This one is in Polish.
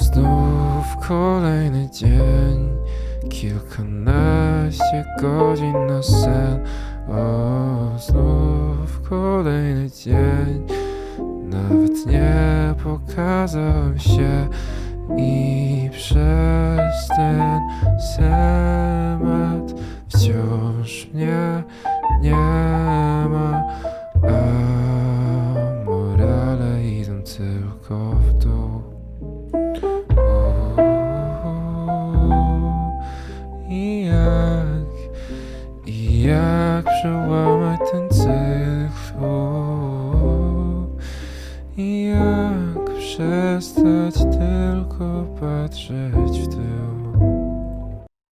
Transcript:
Znów kolejny dzień, kilkanaście godzin na sen. O, znów kolejny dzień, nawet nie pokazałem się i przez ten schemat wciąż mnie. I jak, i jak przełamać ten cykl? I jak przestać tylko patrzeć w tył